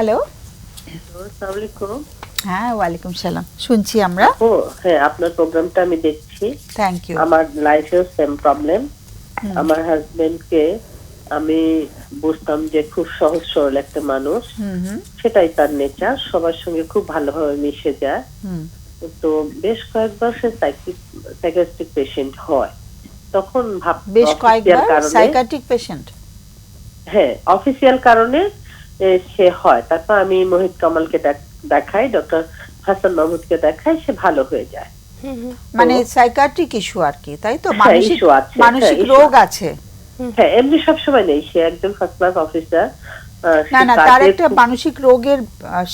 Hello হ্যাঁ ওয়ালাইকুম সালাম। শুনছি আমরা। ও হ্যাঁ আপনার প্রোগ্রামটা আমি দেখছি। থ্যাংক ইউ আমার লাইফেও সেম প্রবলেম আমার হাজবেন্ডকে আমি বুঝতাম যে খুব সহজ সরল একটা মানুষ। সেটাই তার নেচার সবার সঙ্গে খুব ভালোভাবে মিশে যায়। তো বেশ কয়েকবার সে সাইকিয়াট্রিক পেশেন্ট হয়। তখন ভাব বেশ কয়েকবার কারণে- পেশেন্ট হ্যাঁ অফিসিয়াল কারণে সে হয়। তারপর আমি মোহিত কামালকে দেখাই ডক্টর হাসান মাহমুদকে দেখাই সে ভালো হয়ে যায়। মানে সাইকাট্রিক ইস্যু আর কি তাই তো? হ্যাঁ, মানসিক মানসিক হ্যাঁ, রোগ আছে। হ্যাঁ এমনি সবসময় নেই সে একজন ফার্স্ট ক্লাস অফিসার না না তার একটা মানসিক রোগের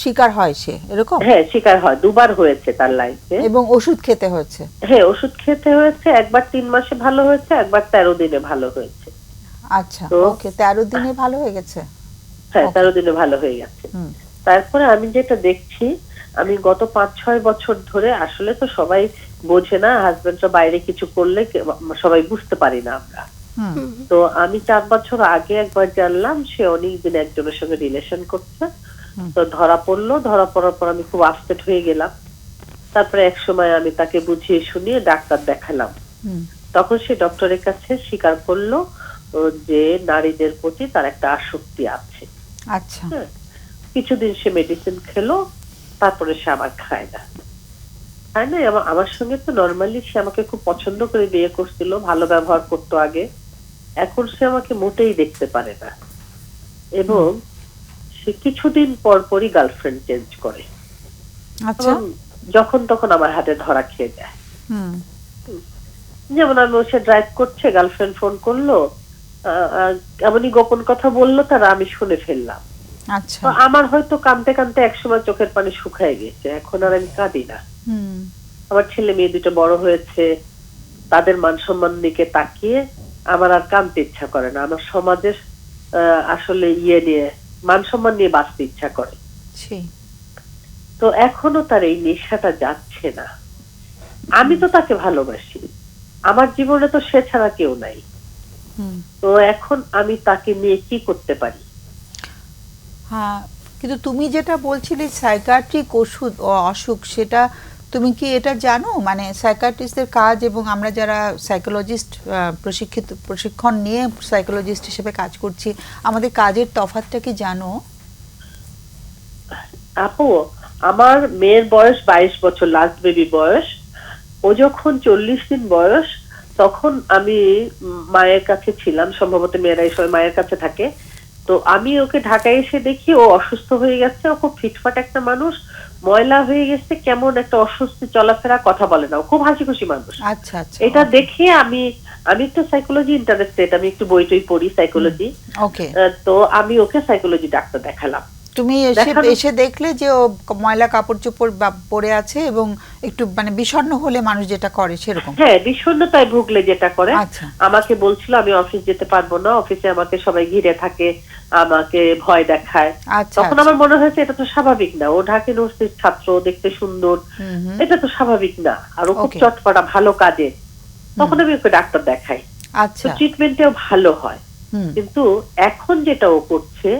শিকার হয় সে এরকম? হ্যাঁ শিকার হয় দুবার হয়েছে তার লাইফে এবং ওষুধ খেতে হয়েছে? হ্যাঁ ওষুধ খেতে হয়েছে একবার তিন মাসে ভালো হয়েছে একবার তেরো দিনে ভালো হয়েছে। আচ্ছা ওকে তেরো দিনে ভালো হয়ে গেছে? হ্যাঁ. তেরো দিনে ভালো হয়ে গেছে। তারপরে আমি যেটা দেখছি আমি গত পাঁচ ছয় বছর ধরে আসলে তো সবাই বোঝে না হাজবেন্ডরা বাইরে কিছু করলে সবাই বুঝতে পারি না আমরা। তো আমি চার বছর আগে একবার জানলাম সে অনেকদিন একজনের সঙ্গে রিলেশন করছে। তো ধরা পড়ল ধরা পড়ার পর আমি খুব আপসেট হয়ে গেলাম। তারপরে এক সময় আমি তাকে বুঝিয়ে শুনিয়ে ডাক্তার দেখালাম। হুম। তখন সে ডক্টরের কাছে স্বীকার করল যে নারীদের প্রতি তার একটা আসক্তি আছে। আচ্ছা। কিছুদিন সে মেডিসিন খেলো তারপরে সে আবার খায় না। খায় না আমার- সঙ্গে তো নর্মালি সে আমাকে খুব পছন্দ করে বিয়ে করছিল ভালো ব্যবহার করতো আগে। এখন সে আমাকে মোটেই দেখতে পারে না। এবং সে কিছুদিন পর পরই গার্লফ্রেন্ড চেঞ্জ করে। আচ্ছা। যখন তখন আমার হাতে ধরা খেয়ে যায়। হুম। যেমন আমি সে ড্রাইভ করছে গার্লফ্রেন্ড ফোন করল এমনই গোপন কথা বলল তারা আমি শুনে ফেললাম। আচ্ছা। আমার হয়তো কাঁদতে কাঁদতে একসময় চোখের পানি শুকায় গেছে এখন আর আমি কাঁদি না। হুম। আমার ছেলে মেয়ে দুটো বড় হয়েছে তাদের মান সম্মান দিকে তাকিয়ে আমার আর কাঁদতে ইচ্ছা করে না। আমার সমাজের আহ, আসলে ইয়ে নিয়ে মান সম্মান নিয়ে বাঁচতে ইচ্ছা করে। তো এখনও তার এই নেশাটা যাচ্ছে না। আমি তো তাকে ভালোবাসি। আমার জীবনে তো সে ছাড়া কেউ নাই। তো এখন আমি তাকে নিয়ে কি করতে পারি? হ্যাঁ কিন্তু তুমি যেটা বলছিলে সাইকাট্রিক ওষুধ ও অসুখ সেটা তুমি কি এটা জানো? মানে সাইকাট্রিস্টদের কাজ এবং আমরা যারা সাইকোলজিস্ট প্রশিক্ষিত প্রশিক্ষণ নিয়ে সাইকোলজিস্ট হিসেবে কাজ করছি আমাদের কাজের তফাৎটা কি জানো? আপু আমার মেয়ের বয়স বাইশ বছর লাস্ট বেবি বয়স। ও যখন চল্লিশ দিন বয়স তখন আমি মায়ের কাছে ছিলাম সম্ভবত মেয়েরা এই সময় মায়ের কাছে থাকে। তো আমি ওকে ঢাকায় এসে দেখি ও অসুস্থ হয়ে গেছে ও খুব ফিটফাট একটা মানুষ ময়লা হয়ে গেছে কেমন একটা অসুস্থ চলাফেরা কথা বলে না ও খুব হাসি খুশি মানুষ। আচ্ছা আচ্ছা। এটা দেখে আমি আমি একটু সাইকোলজি ইন্টারেস্টেড আমি একটু বই টই পড়ি সাইকোলজি ওকে তো আমি ওকে সাইকোলজি ডাক্তার দেখালাম। তুমি এসে এসে দেখলে যে ও ময়লা কাপড় চোপড় পরে আছে এবং একটু মানে বিষণ্ণ হলে মানুষ যেটা করে সেরকম। হ্যাঁ বিষণ্ণতায় ভুগলে যেটা করে। আচ্ছা। আমাকে বলছিল আমি অফিস যেতে পারব না। অফিসে আমাকে সবাই ঘিরে থাকে আমাকে ভয় দেখায়। আচ্ছা তখন আমার মনে হয়েছে এটা তো স্বাভাবিক না। ও ঢাকা ইউনিভার্সিটির ছাত্র দেখতে সুন্দর। এটা তো স্বাভাবিক না। আর ও খুব. চটপটা ভালো কাজে। তখন আমি ওকে ডাক্তার দেখাই। আচ্ছা। ট্রিটমেন্টেও ভালো হয়। কিন্তু এখন যেটা ও করছে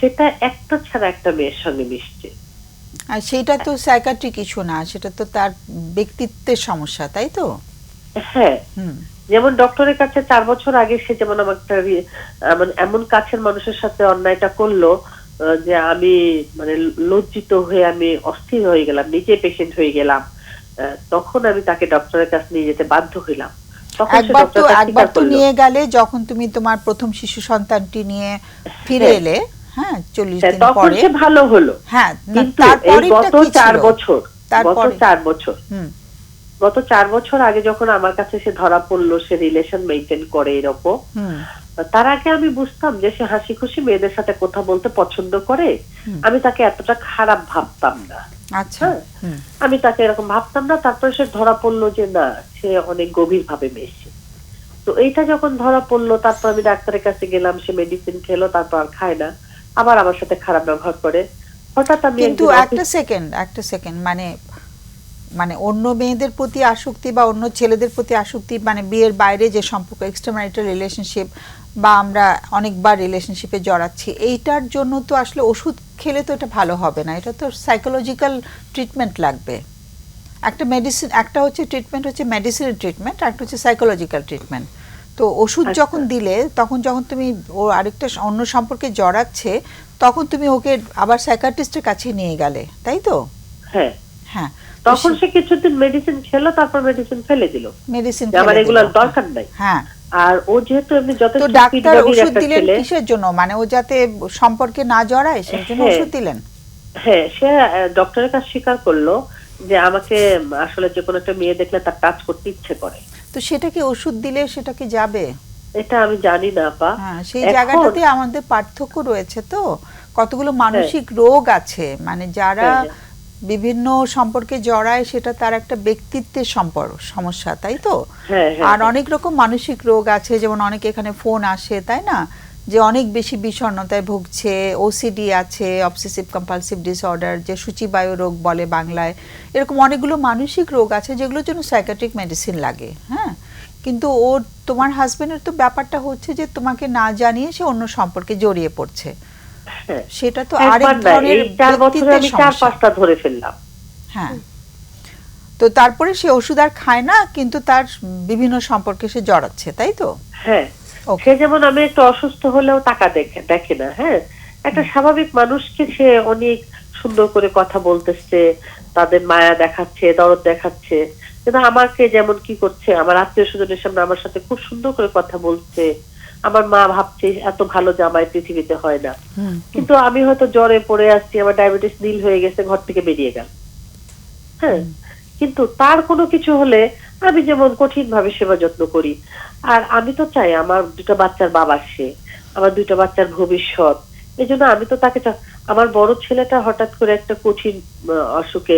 সেটা একটা ছাড়া একটা মেয়ের সঙ্গে মিশছে। আর সেটা তো সাইকাট্রিক ইস্যু না সেটা তো তার ব্যক্তিত্বের সমস্যা তাই তো? হ্যাঁ। যেমন ডক্টরের কাছে চার বছর আগে সে যেমন আমার একটা রি- এমন কাছের মানুষের সাথে অন্যায়টা করল যে আমি মানে লজ্জিত হয়ে আমি অস্থির হয়ে গেলাম নিজে পেশেন্ট হয়ে গেলাম তখন আমি তাকে ডক্টরের কাছে নিয়ে যেতে বাধ্য হইলাম। একবার তো একবার তো নিয়ে গেলে যখন তুমি তোমার প্রথম শিশু সন্তানটি নিয়ে ফিরে হ্যাঁ। এলে হ্যাঁ চল্লিশ দিন পরে। সে ভালো হলো। হ্যাঁ তারপরেরটা গত চার বছর গত চার বছর। গত চার বছর আগে যখন আমার কাছে সে ধরা পড়ল সে রিলেশন মেনটেন করে এরকম তার আগে আমি বুঝতাম যে সে হাসি খুশি মেয়েদের সাথে কথা বলতে পছন্দ করে। আমি তাকে এতটা খারাপ ভাবতাম না। আচ্ছা হ্যাঁ। আমি তাকে এরকম ভাবতাম না তারপরে সে ধরা পড়ল যে না সে অনেক গভীর ভাবে মেশে। তো এইটা যখন ধরা পড়ল তারপর আমি ডাক্তারের কাছে গেলাম সে মেডিসিন খেলো তারপর আর খায় না। আবার আমার সাথে খারাপ ব্যবহার করে। হঠাৎ আমি কিন্তু একটা সেকেন্ড একটা সেকেন্ড মানে মানে অন্য মেয়েদের প্রতি আসক্তি বা অন্য ছেলেদের প্রতি আসক্তি মানে বিয়ের বাইরে যে সম্পর্ক এক্সট্রাম্যারিটাল রিলেশনশিপ বা আমরা অনেকবার রিলেশনশিপে জড়াচ্ছি এইটার জন্য তো আসলে ওষুধ খেলে তো এটা ভালো হবে না। এটা তো সাইকোলজিক্যাল ট্রিটমেন্ট লাগবে। একটা মেডিসিন একটা হচ্ছে ট্রিটমেন্ট হচ্ছে মেডিসিনের ট্রিটমেন্ট আর একটা হচ্ছে সাইকোলজিক্যাল ট্রিটমেন্ট তো ওষুধ আচ্ছা। যখন দিলে তখন যখন তুমি ও আরেকটা অন্য সম্পর্কে জড়াচ্ছে তখন তুমি ওকে আবার সাইকাট্রিস্টের কাছে নিয়ে গেলে তাই তো? হ্যাঁ। হ্যাঁ। তখন সে কিছুদিন মেডিসিন খেলো তারপর মেডিসিন ফেলে দিল। মেডিসিন যে আমার এগুলোর দরকার নাই। হ্যাঁ। আর ও যেহেতু এমনি যথেষ্ট ডাক্তার ওষুধ দিলেন কিসের জন্য? মানে ও যাতে সম্পর্কে না জড়ায় সেই জন্য হ্যাঁ। ওষুধ দিলেন? হ্যাঁ সে ডক্টরের কাছে স্বীকার করল যে আমাকে আসলে যে কোনো একটা মেয়ে দেখলে তার টাচ করতে ইচ্ছে করে। তো সেটা কি ওষুধ দিলে সেটা কি যাবে? এটা আমি জানি না আপা। হ্যাঁ সেই জায়গাটাতে আমাদের পার্থক্য রয়েছে তো। কতগুলো মানসিক রোগ আছে। মানে যারা হ্যাঁ। বিভিন্ন সম্পর্কে জড়ায় সেটা তার একটা ব্যক্তিত্বের সম্পর্ক সমস্যা তাই তো? হ্যাঁ হ্যাঁ। আর অনেক রকম মানসিক রোগ আছে যেমন অনেক এখানে ফোন আসে তাই না? যে অনেক বেশি বিষণ্ণতায় ভুগছে ওসিডি আছে অবসেসিভ কম্পালসিভ ডিসঅর্ডার যে সূচিবায়ু রোগ বলে বাংলায় এরকম অনেকগুলো মানসিক রোগ আছে যেগুলোর জন্য সাইকাট্রিক মেডিসিন লাগে হ্যাঁ কিন্তু ওর তোমার হাজবেন্ডের তো ব্যাপারটা হচ্ছে যে তোমাকে না জানিয়ে সে অন্য সম্পর্কে জড়িয়ে পড়ছে হ্যাঁ। সেটা তো আরেক ধরনের ব্যক্তিত্বের সমস্যা। ধরে ফেললাম হ্যাঁ তো তারপরে সে ওষুধ আর খায় না কিন্তু তার বিভিন্ন সম্পর্কে সে জড়াচ্ছে তাই তো হ্যাঁ. সে যেমন আমি একটু অসুস্থ হলেও টাকা দেখে দেখে না হ্যাঁ? একটা স্বাভাবিক মানুষকে সে অনেক সুন্দর করে কথা বলতেছে তাদের মায়া দেখাচ্ছে দরদ দেখাচ্ছে। কিন্তু আমাকে যেমন কি করছে আমার আত্মীয় স্বজনের সামনে আমার সাথে খুব সুন্দর করে কথা বলছে। আমার মা ভাবছে এত ভালো জামাই পৃথিবীতে হয় না। কিন্তু আমি হয়তো জ্বরে পড়ে আসছি আমার ডায়াবেটিস নীল হয়ে গেছে ঘর থেকে বেরিয়ে গেল। হ্যাঁ? কিন্তু তার কোনো কিছু হলে আমি যেমন কঠিন ভাবে সেবা যত্ন করি। আর আমি তো চাই আমার দুটো বাচ্চার বাবা সে আমার দুটো বাচ্চার ভবিষ্যৎ। এই জন্য আমি তো তাকে আমার বড় ছেলেটা হঠাৎ করে একটা কঠিন অসুখে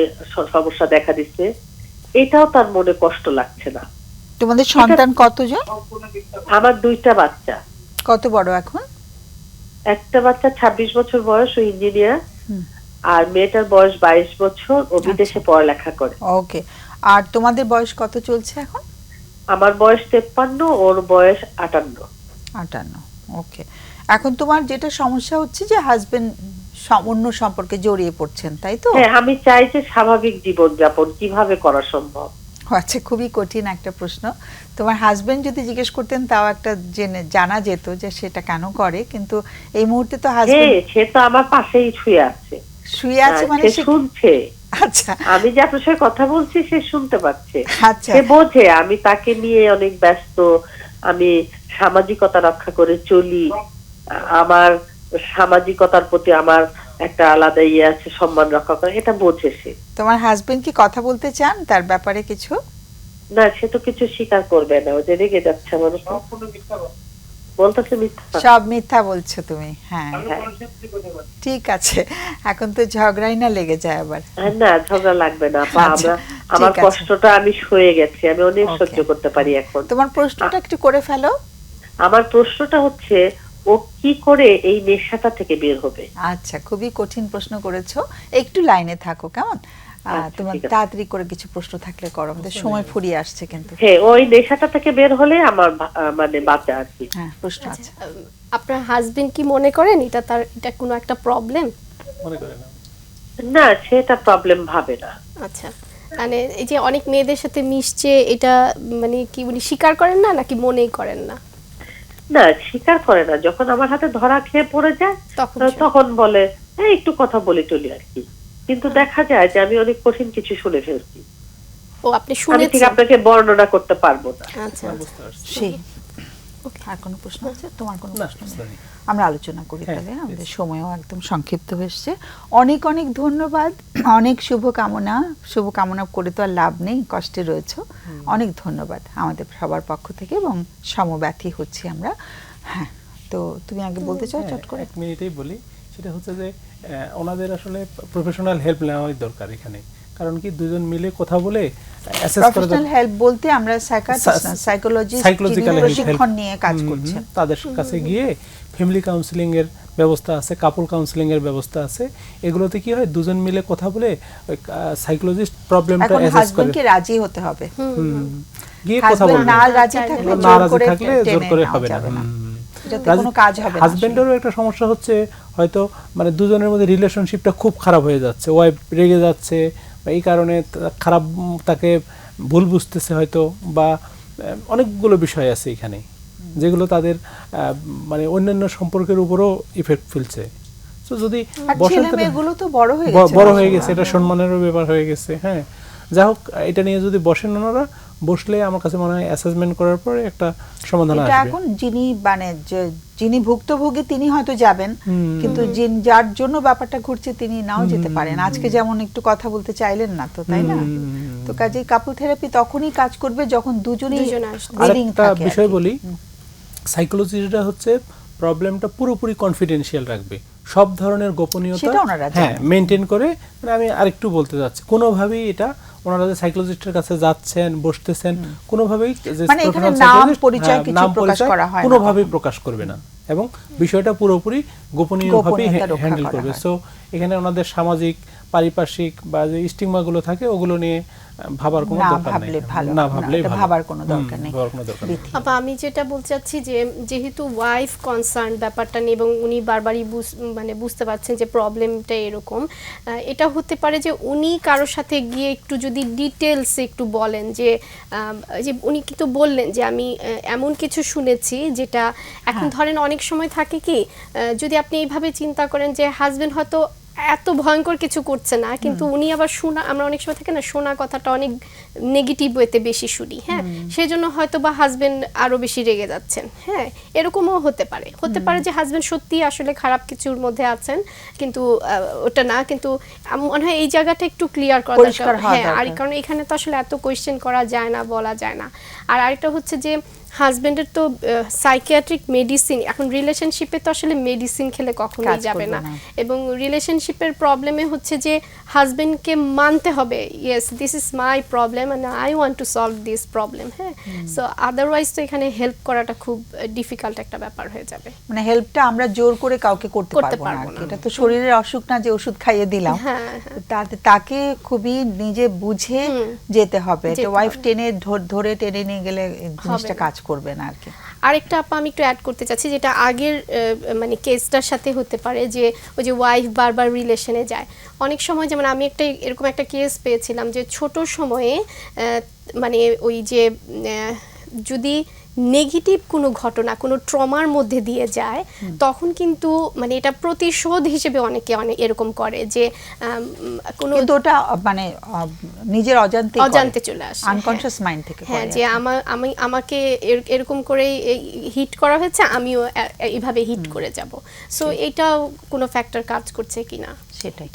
সমস্যা দেখা দিচ্ছে। এটাও তার মনে কষ্ট লাগছে না। তোমাদের সন্তান কতজন? আমার দুইটা বাচ্চা। কত বড় এখন? একটা বাচ্চা ছাব্বিশ বছর বয়স ও ইঞ্জিনিয়ার। আর মেয়েটার বয়স বাইশ বছর ও বিদেশে পড়ালেখা করে। ওকে। আর তোমাদের বয়স কত চলছে এখন? আমার বয়স তেপ্পান্ন ওর বয়স আটান্ন। আটান্ন ওকে। এখন তোমার যেটা সমস্যা হচ্ছে যে হাজবেন্ড অন্য সম্পর্কে জড়িয়ে পড়ছেন তাই তো? হ্যাঁ আমি চাই যে স্বাভাবিক জীবন যাপন কীভাবে করা সম্ভব। আচ্ছা খুবই কঠিন একটা প্রশ্ন। তোমার হাজবেন্ড যদি জিজ্ঞেস করতেন তাও একটা জেনে জানা যেত যে সেটা কেন করে কিন্তু এই মুহূর্তে তো হ্যাঁ হাজবেন্ড সে তো আমার পাশেই শুয়ে আছে। শুয়ে আছে মানে সে শুনছে। আচ্ছা। আমি যে আপনার সাথে কথা বলছি সে শুনতে পাচ্ছে। আচ্ছা। সে বোঝে আমি তাকে নিয়ে অনেক ব্যস্ত আমি সামাজিকতা রক্ষা করে চলি। আমার সামাজিকতার প্রতি আমার একটা আলাদা ইয়ে আছে সম্মান রক্ষা করে এটা বোঝে সে। তোমার হাজবেন্ড কি কথা বলতে চান? তার ব্যাপারে কিছু? না সে তো কিছু স্বীকার করবে না ও যে রেগে যাচ্ছে আমার উপর। বলতেছে মিথ্যা? সব মিথ্যা বলছো তুমি হ্যাঁ। ঠিক আছে এখন তো ঝগড়াই না লেগে যায় আবার। হ্যাঁ, না ঝগড়া লাগবে না আচ্ছা, আমরা আমার কষ্টটা আমি সয়ে গেছি আমি অনেক সহ্য করতে পারি এখন। তোমার প্রশ্নটা একটু করে ফেলো। আমার প্রশ্নটা হচ্ছে ও কি করে এই নেশাটা থেকে বের হবে? আচ্ছা খুবই কঠিন প্রশ্ন করেছ একটু লাইনে থাকো কেমন? তোমার তাড়াতাড়ি করে কিছু প্রশ্ন থাকলে করো আমাদের সময় ফুরিয়ে আসছে কিন্তু। হ্যাঁ ওই নেশাটা থেকে বের হলে আমার মানে বাঁচা আর কি। হ্যাঁ প্রশ্ন আছে। আপনার হাজবেন্ড কি মনে করেন? এটা তার এটা কোনো একটা প্রবলেম মনে না। সেটা প্রবলেম ভাবে না। আচ্ছা মানে এই যে অনেক মেয়েদের সাথে মিশছে এটা মানে কি উনি স্বীকার করেন না নাকি মনেই করেন না? না স্বীকার করে না। যখন আমার হাতে ধরা খেয়ে পড়ে যায় তখন তখন বলে "এই, একটু কথা বলে টলি আর কি। কিন্তু দেখা যায় যে আমি অনেক কঠিন কিছু শুনে ফেলছি। ও আপনি ঠিক আপনাকে বর্ণনা করতে পারব না। আচ্ছা পারছি। সেই আর কোনো প্রশ্ন আছে? তোমার কোনো প্রশ্ন নেই? আমরা আলোচনা করি হ্যাঁ, তাহলে আমাদের সময়ও একদম সংক্ষিপ্ত হয়েছে অনেক অনেক ধন্যবাদ। অনেক শুভকামনা। শুভকামনা করে তো আর লাভ নেই কষ্টে রয়েছে। অনেক ধন্যবাদ আমাদের সবার পক্ষ থেকে এবং সমব্যথী হচ্ছি আমরা। হ্যাঁ তো তুমি আগে বলতে চাও হ্যাঁ, চট করে? এক মিনিটেই বলি। সেটা হচ্ছে যে ওনাদের আসলে প্রফেশনাল হেল্প নেওয়াই দরকার এখানে। কারণ কি দুজন মিলে কথা বলে প্রফেশনাল হেল্প বলতে আমরা সাইকোলজিস্ট সাইকোলজিক্যাল প্রশিক্ষণ নিয়ে কাজ করছেন। তাদের কাছে গিয়ে ফ্যামিলি কাউন্সিলিং এর ব্যবস্থা আছে কাপল কাউন্সিলিং এর ব্যবস্থা আছে। এগুলোতে কি হয় দুজন মিলে কথা বলে সাইকোলজিস্ট প্রবলেমটা অ্যাসেস করে। হাজবেন্ডকে রাজি হতে হবে। গিয়ে কথা বলবে। না রাজি থাকলে জোর করে হবে না। কোনো কাজ হবে না হাজবেন্ডেরও একটা সমস্যা হচ্ছে হয়তো মানে দুজনের মধ্যে রিলেশনশিপটা খুব খারাপ হয়ে যাচ্ছে ওয়াইফ রেগে যাচ্ছে বা এই কারণে খারাপ তাকে ভুল বুঝতেছে হয়তো বা অনেকগুলো বিষয় আছে এখানে যেগুলো তাদের মানে অন্যান্য সম্পর্কের উপরও ইফেক্ট ফেলছে। তো যদি বড় হয়ে গেছে হয়ে গেছে এটা সম্মানেরও ব্যাপার হয়ে গেছে হ্যাঁ। যাই হোক এটা নিয়ে যদি বসেন ওনারা বসলে আমার কাছে মনে হয় অ্যাসেসমেন্ট করার পরে একটা সমাধান এটা আসবে। এখন যিনি মানে যে- যিনি ভুক্তভোগী তিনি হয়তো যাবেন। কিন্তু যিন- যার জন্য ব্যাপারটা ঘুরছে তিনি নাও যেতে পারেন। আজকে যেমন একটু কথা বলতে চাইলেন না তো তাই না? তো কাজেই কাপল থেরাপি তখনই কাজ করবে যখন দুজনেই আরেকটা থাকে বিষয়। বলি সাইকোলজিটা হচ্ছে প্রবলেমটা পুরোপুরি কনফিডেন্সিয়াল রাখবে। সব ধরনের গোপনীয়তা হ্যাঁ মেনটেন করে। মানে আমি আরেকটু বলতে যাচ্ছি কোনোভাবেই এটা ওনারা যে সাইকোলজিস্টের কাছে যাচ্ছেন বসতেছেন কোনোভাবেই যে মানে এখানে নাম, পরিচয় হ্যাঁ, কিছু প্রকাশ করা হয় কোনোভাবেই প্রকাশ করবে না। এবং বিষয়টা পুরোপুরি গোপনীয়ভাবে হ্যান্ডেল করবে। সো এখানে ওনাদের সামাজিক পারিপার্শ্বিক বা যে স্টিগমাগুলো থাকে ওগুলো নিয়ে ভাবার কোনো দরকার নেই। ভাবলে ভালো না ভালো। ভাবার কোনো দরকার নেই। নেই। আপা আমি যেটা বলতে চাচ্ছি যে যেহেতু ওয়াইফ কনসার্ন ব্যাপারটা নিয়ে এবং উনি বারবারই বুঝ- মানে বুঝতে পারছেন যে প্রবলেমটা এরকম এটা হতে পারে যে উনি কারোর সাথে গিয়ে একটু যদি ডিটেলস একটু বলেন যে আহ, যে উনি কিন্তু বললেন যে আমি এমন কিছু শুনেছি যেটা এখন ধরেন অনেক সময় থাকে কি আহ, যদি আপনি এইভাবে চিন্তা করেন যে হাজবেন্ড হয়তো এত ভয়ঙ্কর কিছু করছে না কিন্তু উনি আবার শোনা আমরা অনেক সময় থাকে না শোনা কথাটা অনেক নেগেটিভ ওয়েতে বেশি শুনি হ্যাঁ? সেই জন্য হয়তো বা হাজবেন্ড আরও বেশি রেগে যাচ্ছেন হ্যাঁ? এরকমও হতে পারে হতে পারে যে হাজবেন্ড সত্যি আসলে খারাপ কিছুর মধ্যে আছেন কিন্তু ওটা না কিন্তু মনে হয় এই জায়গাটা একটু ক্লিয়ার করা দরকার। হ্যাঁ আর কারণ এখানে তো আসলে এত কোয়েশ্চেন করা যায় না বলা যায় না। আর আরেকটা হচ্ছে যে হাজবেন্ডের তো সাইকিয়াট্রিক মেডিসিন এখন রিলেশনশিপে তো আসলে মেডিসিন খেলে কখনোই যাবে না। এবং রিলেশনশিপের প্রবলেমে হচ্ছে যে হাজবেন্ডকে মানতে হবে yes this is my problem and I want to solve this problem হ্যাঁ সো আদারওয়াইজ তো এখানে হেল্প করাটা খুব ডিফিকাল্ট একটা ব্যাপার হয়ে যাবে মানে হেল্পটা আমরা জোর করে কাউকে করতে পারব না। এটা তো শরীরের অসুখ না যে ওষুধ খাইয়ে দিলাম হ্যাঁ, হ্যাঁ। তাতে তাকে খুবই নিজে বুঝে। যেতে হবে এটা ওয়াইফ। টেনে ধর- টেনে নিয়ে গেলে জিনিসটা কাজ করবে না আর কি। আরেকটা আপা আমি একটু অ্যাড করতে চাচ্ছি, যেটা আগের মানে কেসটার সাথে হতে পারে যে ওই যে ওয়াইফ বারবার রিলেশনে যায়। অনেক সময় যেমন আমি একটা, এরকম একটা কেস পেয়েছিলাম যে ছোট সময়ে মানে ওই যে যদি নেগেটিভ কোনো ঘটনা কোনো ট্রমার মধ্যে দিয়ে যায় তখন কিন্তু মানে এটা প্রতিশোধ হিসেবে অনেকে অনেক এরকম করে যে কোনো ওটা মানে নিজের অজান্তে অজান্তে চলে আসে আনকনশিয়াস মাইন্ড থেকে হ্যাঁ যে আমার আমি আমাকে এর- এরকম করে হিট করা হয়েছে আমিও এইভাবে হিট করে যাব। সো এটাও কোনো ফ্যাক্টর কাজ করছে কিনা? সেটাই।